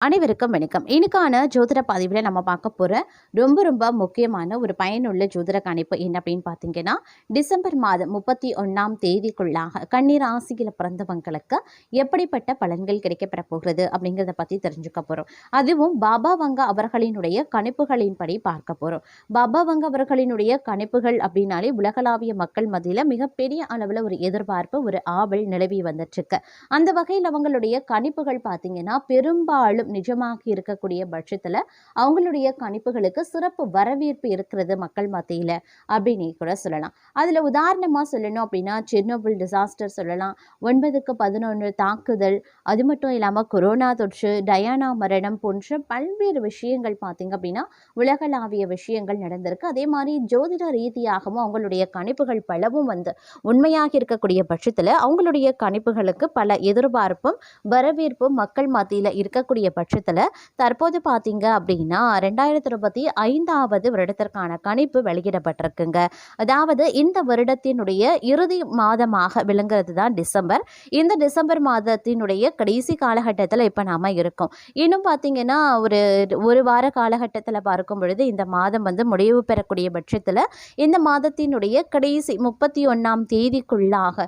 அனைவருக்கும் வணக்கம். இன்னைக்கான ஜோதிட பதிவில் நம்ம பார்க்க போகிற ரொம்ப ரொம்ப முக்கியமான ஒரு பயனுள்ள ஜோதிட கணிப்பு என்ன அப்படின்னு பார்த்தீங்கன்னா டிசம்பர் மாதம் முப்பத்தி ஒன்றாம் தேதிக்குள்ளாக கண்ணீர் ராசியில் பிறந்தவங்களுக்கு எப்படிப்பட்ட பலன்கள் கிடைக்கப்பெற போகிறது அப்படிங்கிறத பற்றி தெரிஞ்சுக்க போகிறோம் அதுவும் பாபா வங்க அவர்களினுடைய கணிப்புகளின்படி பார்க்க போகிறோம் பாபா வங்க அவர்களினுடைய கணிப்புகள் அப்படின்னாலே உலகளாவிய மக்கள் மத்தியில் மிகப்பெரிய அளவில் ஒரு எதிர்பார்ப்பு ஒரு ஆவல் நிலவி வந்துட்டுருக்கு அந்த வகையில் அவங்களுடைய கணிப்புகள் பார்த்தீங்கன்னா பெரும்பாலும் நிஜமாகி இருக்கக்கூடிய பட்சத்தில் அவங்களுடைய கணிப்புகளுக்கு சிறப்பு வரவேற்பு இருக்கிறது மக்கள் மத்தியில் அப்படின்னு கூட சொல்லலாம். அதில் உதாரணமாக சொல்லணும் அப்படின்னா செர்னோபிள் டிசாஸ்டர் சொல்லலாம். ஒன்பதுக்கு பதினொன்று தாக்குதல் அது மட்டும் இல்லாமல் கொரோனா தொற்று டயானா மரணம் போன்ற பல்வேறு விஷயங்கள் பார்த்தீங்க அப்படின்னா உலகளாவிய விஷயங்கள் நடந்திருக்கு. அதே மாதிரி ஜோதிட ரீதியாகவும் அவங்களுடைய கணிப்புகள் பலவும் வந்து உண்மையாக இருக்கக்கூடிய பட்சத்தில் அவங்களுடைய கணிப்புகளுக்கு பல எதிர்பார்ப்பும் வரவேற்பும் மக்கள் மத்தியில் இருக்கக்கூடிய பட்சத்தில் தற்போது பார்த்தீங்க அப்படின்னா ரெண்டாயிரத்தி இருபத்தி ஐந்தாவது வருடத்திற்கான கணிப்பு வெளியிடப்பட்டிருக்குங்க. அதாவது இந்த வருடத்தினுடைய இறுதி மாதமாக விளங்குறது தான் டிசம்பர். இந்த டிசம்பர் மாதத்தினுடைய கடைசி காலகட்டத்தில் இப்போ நாம் இருக்கோம். இன்னும் பார்த்தீங்கன்னா ஒரு ஒரு வார காலகட்டத்தில் பார்க்கும் பொழுது இந்த மாதம் வந்து முடிவு பெறக்கூடிய பட்சத்தில் இந்த மாதத்தினுடைய கடைசி முப்பத்தி ஒன்றாம் தேதிக்குள்ளாக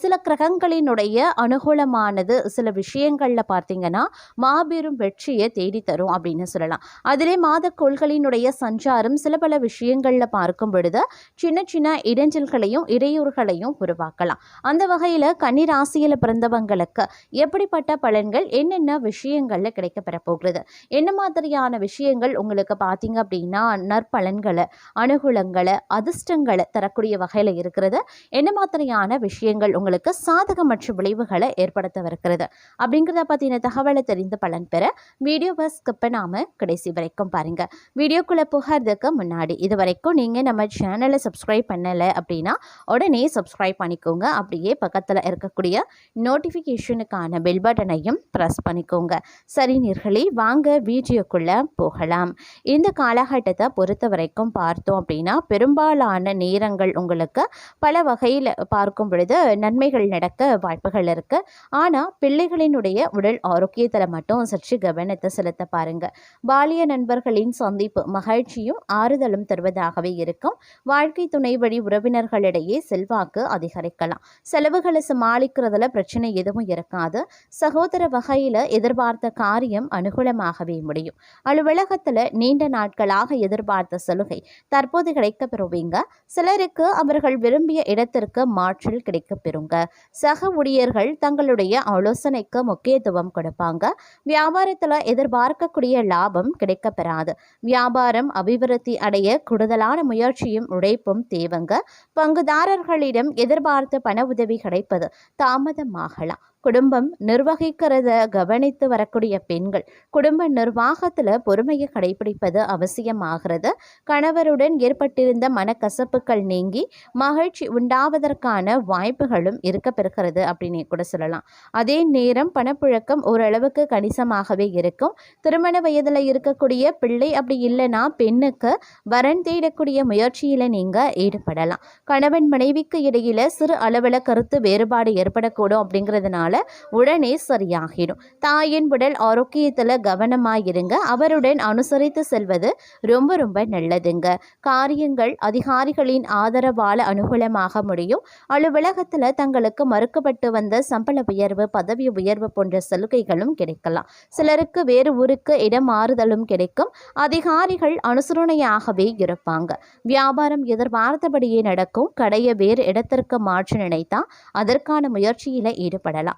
சில கிரகங்களினுடைய அனுகூலமானது சில விஷயங்களில் பார்த்தீங்கன்னா மாபெரும் வெற்றியை தேடித்தரும் அப்படின்னு சொல்லலாம். அதிலே மாதக்கோள்களினுடைய சஞ்சாரம் சில பல விஷயங்களில் பார்க்கும் பொழுது சின்ன சின்ன இடைஞ்சல்களையும் இடையூறுகளையும் உருவாக்கலாம். அந்த வகையில் கன்னி ராசியில் பிறந்தவங்களுக்கு எப்படிப்பட்ட பலன்கள் என்னென்ன விஷயங்களில் கிடைக்கப்பெற போகிறது என்ன மாதிரியான விஷயங்கள் உங்களுக்கு பார்த்தீங்க அப்படின்னா நற்பலன்களை அனுகூலங்களை அதிர்ஷ்டங்களை தரக்கூடிய வகையில் இருக்கிறது. என்ன மாதிரியான விஷயங்கள் உங்களுக்கு சாதகமற்ற விளைவுகளை ஏற்படுத்தவிருக்கிறது அப்படிங்கிறத பற்றின தகவலை தெரிந்து பலன் பெற வீடியோவை ஸ்கிப் பண்ணாமல் கடைசி வரைக்கும் பாருங்கள் வீடியோக்குள்ளே போகிறதுக்கு முன்னாடி இது வரைக்கும் நீங்கள் நம்ம சேனலை சப்ஸ்கிரைப் பண்ணலை அப்படின்னா உடனே சப்ஸ்கிரைப் பண்ணிக்கோங்க. அப்படியே பக்கத்தில் இருக்கக்கூடிய நோட்டிஃபிகேஷனுக்கான பெல் பட்டனையும் ப்ரெஸ் பண்ணிக்கோங்க. சரி நீர்களே வாங்க வீடியோக்குள்ளே போகலாம். இந்த காலகட்டத்தை பொறுத்த வரைக்கும் பார்த்தோம் அப்படின்னா பெரும்பாலான நேரங்கள் உங்களுக்கு பல வகையில் பார்க்கும் பொழுது நன்மைகள் நடக்க வாய்ப்புகள் இருக்குது ஆனால் பிள்ளைகளினுடைய உடல் ஆரோக்கியத்தில் மட்டும் சற்று கவனத்தை செலுத்த பாருங்க. பாலிய நண்பர்களின் சந்திப்பு மகிழ்ச்சியும் ஆறுதலும் தருவதாகவே இருக்கும். வாழ்க்கை துணை வழி உறவினர்களிடையே செல்வாக்கு அதிகரிக்கலாம். செலவுகளை சமாளிக்கிறதுல பிரச்சனை எதுவும் இருக்காது. சகோதர வகையில் எதிர்பார்த்த காரியம் அனுகூலமாகவே முடியும். அலுவலகத்தில் நீண்ட நாட்களாக எதிர்பார்த்த சலுகை தற்போது கிடைக்க பெறுவீங்க சிலருக்கு அவர்கள் விரும்பிய இடத்திற்கு மாற்றில் கிடைக்க பெறுங்க சக ஊழியர்கள் தங்களுடைய ஆலோசனைக்கு முக்கியத்துவம் கொடுப்பாங்க. வியாபார வியாபாரத்தில் எதிர்பார்க்கக்கூடிய லாபம் கிடைக்கப்பெறாது. வியாபாரம் அபிவிருத்தி அடைய கூடுதலான முயற்சியும் உழைப்பும் தேவைங்க. பங்குதாரர்களிடம் எதிர்பார்த்த பண உதவி கிடைப்பது தாமதமாகலாம். குடும்பம் நிர்வகிக்கிறத கவனித்து வரக்கூடிய பெண்கள் குடும்ப நிர்வாகத்தில் பொறுமையை கடைபிடிப்பது அவசியமாகிறது. கணவருடன் ஏற்பட்டிருந்த மனக்கசப்புகள் நீங்கி மகிழ்ச்சி உண்டாவதற்கான வாய்ப்புகளும் இருக்க பெறுகிறது அப்படின்னு கூட சொல்லலாம். அதே நேரம் பணப்புழக்கம் ஓரளவுக்கு கணிசமாகவே இருக்கும். திருமண வயதில் இருக்கக்கூடிய பிள்ளை அப்படி இல்லைன்னா பெண்ணுக்கு வரன் தேடக்கூடிய முயற்சியில் நீங்கள் ஈடுபடலாம். கணவன் மனைவிக்கு இடையில சிறு அளவில் கருத்து வேறுபாடு ஏற்படக்கூடும் அப்படிங்கிறதுனால உடனே சரியாகிடும். தாயின் உடல் ஆரோக்கியத்தில் கவனமாயிருங்க. அவருடன் அனுசரித்து செல்வது ரொம்ப ரொம்ப நல்லதுங்க. காரியங்கள் அதிகாரிகளின் ஆதரவால் அனுகூலமாக முடியும். அலுவலகத்தில் தங்களுக்கு மறுக்கப்பட்டு வந்த சம்பள உயர்வு பதவி உயர்வு போன்ற சலுகைகளும் கிடைக்கலாம். சிலருக்கு வேறு ஊருக்கு இடம் மாறுதலும் கிடைக்கும். அதிகாரிகள் அனுசரணையாகவே இருப்பாங்க. வியாபாரம் எதிர்பார்த்தபடியே நடக்கும். கடையை வேறு இடத்திற்கு மாற்ற நினைத்தா அதற்கான முயற்சியில் ஈடுபடலாம்.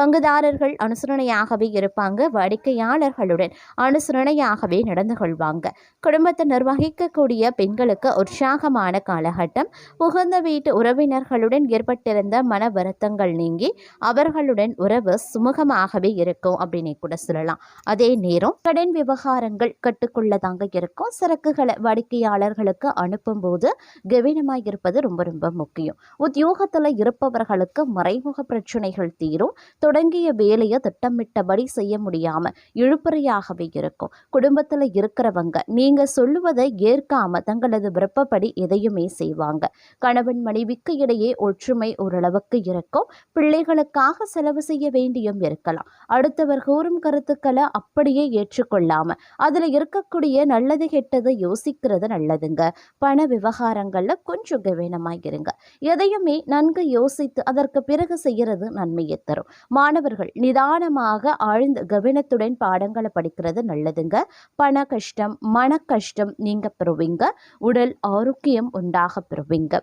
பங்குதாரர்கள் அனுசரணையாகவே இருப்பாங்க. வாடிக்கையாளர்களுடன் அனுசரணையாகவே நடந்து கொள்வாங்க. குடும்பத்தை நிர்வகிக்கக்கூடிய பெண்களுக்கு உற்சாகமான காலகட்டம். உகந்த வீட்டு உறவினர்களுடன் ஏற்பட்டிருந்த மன வருத்தங்கள் நீங்கி அவர்களுடன் உறவு சுமூகமாகவே இருக்கும் அப்படின்னு கூட சொல்லலாம். அதே நேரம் கடன் விவகாரங்கள் கட்டுக்குள்ளதாங்க இருக்கும். சரக்குகளை வாடிக்கையாளர்களுக்கு அனுப்பும் போது கவனமாக இருப்பது ரொம்ப ரொம்ப முக்கியம். உத்தியோகத்தில் இருப்பவர்களுக்கு மறைமுக பிரச்சனைகள் தீரும். தொடங்கிய வேலையை திட்டமிட்டபடி செய்ய முடியாம இழுப்பறையாகவே இருக்கும். குடும்பத்துல இருக்கிறவங்க நீங்க சொல்லுவதை ஏற்காம தங்களது விருப்பப்படி எதையுமே செய்வாங்க. கணவன் மனைவிக்கு இடையே ஒற்றுமை ஓரளவுக்கு இருக்கும். பிள்ளைகளுக்காக செலவு செய்ய வேண்டியும் இருக்கலாம். அடுத்தவர் கூறும் கருத்துக்களை அப்படியே ஏற்றுக்கொள்ளாம அதுல இருக்கக்கூடிய நல்லது கெட்டது யோசிக்கிறது நல்லதுங்க. பண விவகாரங்கள்ல கொஞ்சம் கவனமாக இருங்க. எதையுமே நன்கு யோசித்து அதற்கு பிறகு செய்யறது நன்மையை தரும். மாணவர்கள் நிதானமாக ஆழ்ந்த கவனத்துடன் பாடங்களை படிக்கிறது நல்லதுங்க. பண கஷ்டம் மன கஷ்டம் நீங்க பெறுவீங்க. உடல் ஆரோக்கியம் உண்டாக பெறுவீங்க.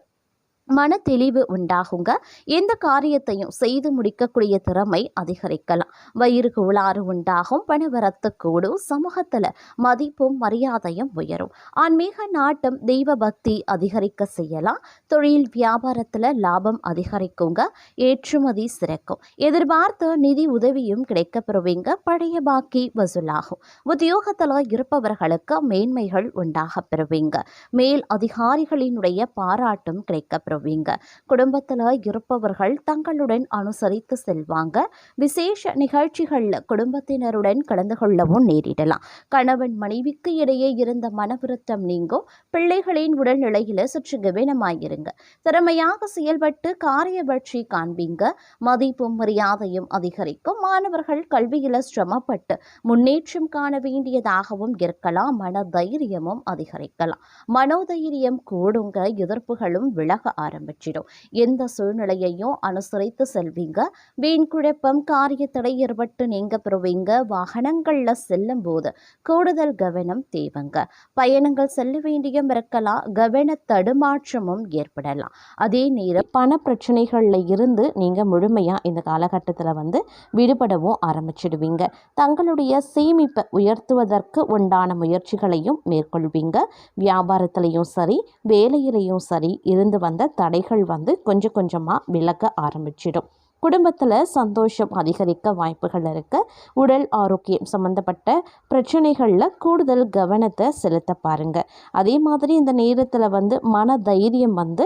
மன தெளிவு உண்டாகுங்க. எந்த காரியத்தையும் செய்து முடிக்கக்கூடிய திறமை அதிகரிக்கலாம். வயிறு கோளாறு உண்டாகும் பணவரத்து கூடும் சமூகத்தில் மதிப்பும் மரியாதையும் உயரும். ஆன்மீக நாட்டம் தெய்வ பக்தி அதிகரிக்க செய்யலாம். தொழில் வியாபாரத்தில் லாபம் அதிகரிக்குங்க. ஏற்றுமதி சிறக்கும். எதிர்பார்த்த நிதி உதவியும் கிடைக்கப்பெறுவீங்க பழைய பாக்கி வசூலாகும். உத்தியோகத்தில் இருப்பவர்களுக்கு மேன்மைகள் உண்டாக பெறுவீங்க. மேல் அதிகாரிகளினுடைய பாராட்டும் கிடைக்கப்பெறும் பெறுவீங்க குடும்பத்தில் இருப்பவர்கள் தங்களுடன் அனுசரித்து செல்வாங்க. விசேஷ நிகழ்ச்சிகளில் குடும்பத்தினருடன் கலந்து கொள்ளவும் நேரிடலாம். கணவன் மனைவிக்கு இடையே இருந்த மனவிருத்தம் நீங்கும். பிள்ளைகளின் உடல்நிலையில் சற்று கவனமாயிருங்க திறமையாக செயல்பட்டு காரிய வெற்றி காண்பீங்க. மதிப்பும் மரியாதையும் அதிகரிக்கும். மாணவர்கள் கல்வியில் சிரமப்பட்டு முன்னேற்றம் காண வேண்டியதாகவும் இருக்கலாம். மன தைரியமும் அதிகரிக்கலாம். மனோதைரியம் கூடுங்க. எதிர்ப்புகளும் விலக ஆரம்பிச்சிடும். எந்த சூழ்நிலையையும் அனுசரித்து செல்வீங்க. வீண் குழப்பம் காரிய தடை ஏற்பட்டு நீங்க பெறுவீங்க. வாகனங்கள்ல செல்லும் போது கூடுதல் கவனம் தேவைங்க. பயணங்கள் செல்ல வேண்டியும் இருக்கலாம். கவன தடுமாற்றமும் ஏற்படலாம். அதே நேரம் பண பிரச்சனைகள்ல இருந்து நீங்க முழுமையா இந்த காலகட்டத்தில் வந்து விடுபடவும் ஆரம்பிச்சிடுவீங்க. தங்களுடைய சேமிப்பை உயர்த்துவதற்கு உண்டான முயற்சிகளையும் மேற்கொள்வீங்க. வியாபாரத்திலையும் சரி வேலையிலையும் சரி இருந்து வந்த தடைகள் வந்து கொஞ்சம் கொஞ்சமாக விலக ஆரம்பிச்சிடும். குடும்பத்தில் சந்தோஷம் அதிகரிக்க வாய்ப்புகள் இருக்க. உடல் ஆரோக்கியம் சம்மந்தப்பட்ட பிரச்சனைகளில் கூடுதல் கவனத்தை செலுத்த பாருங்கள் அதே மாதிரி இந்த நேரத்தில் வந்து மன தைரியம் வந்து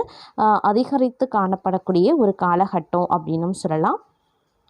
அதிகரித்து காணப்படக்கூடிய ஒரு காலகட்டம் அப்படின்னும் சொல்லலாம்.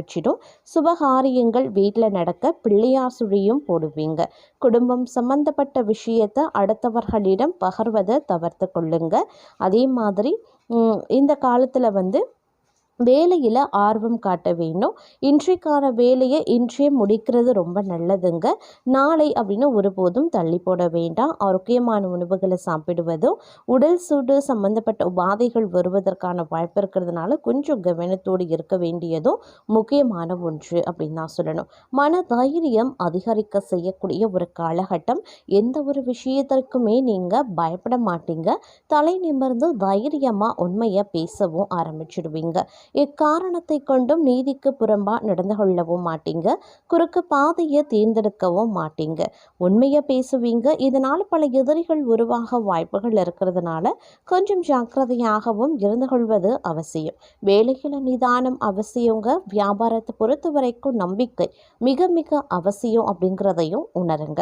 ஆரம்பிச்சிடும் சுபகாரியங்கள் வீட்டில் நடக்க பிள்ளையார் சுழியும் போடுவீங்க. குடும்பம் சம்பந்தப்பட்ட விஷயத்தை அடுத்தவர்களிடம் பகர்வதை தவிர்த்து கொள்ளுங்க. அதே மாதிரி இந்த காலத்தில் வந்து வேலையில் ஆர்வம் காட்ட வேணும் இன்றைக்கான வேலையை இன்றே முடிக்கிறது ரொம்ப நல்லதுங்க. நாளை அப்படின்னு ஒருபோதும் தள்ளி போட வேண்டாம். ஆரோக்கியமான உணவுகளை சாப்பிடுவதும் உடல் சூடு சம்பந்தப்பட்ட உபாதைகள் வருவதற்கான வாய்ப்பு இருக்கிறதுனால கொஞ்சம் கவனத்தோடு இருக்க வேண்டியதும் முக்கியமான ஒன்று அப்படின்னு தான் சொல்லணும். மன தைரியம் அதிகரிக்க செய்யக்கூடிய ஒரு காலகட்டம். எந்த ஒரு விஷயத்திற்குமே நீங்கள் பயப்பட மாட்டீங்க. தலை நிமிர்ந்து தைரியமாக உண்மையை பேசவும் ஆரம்பிச்சிடுவீங்க. எக்காரணத்தை கொண்டும் நீதிக்கு புறம்பா நடந்து கொள்ளவும் மாட்டீங்க. குறுக்கு பாதையை தேர்ந்தெடுக்கவும் மாட்டீங்க. உண்மையை பேசுவீங்க. இதனால் பல எதிரிகள் உருவாக வாய்ப்புகள் இருக்கிறதுனால கொஞ்சம் ஜாக்கிரதையாகவும் இருந்து கொள்வது அவசியம். வேலையில் நிதானம் அவசியங்க. வியாபாரத்தை பொறுத்த வரைக்கும் நம்பிக்கை மிக மிக அவசியம் அப்படிங்கிறதையும் உணருங்க.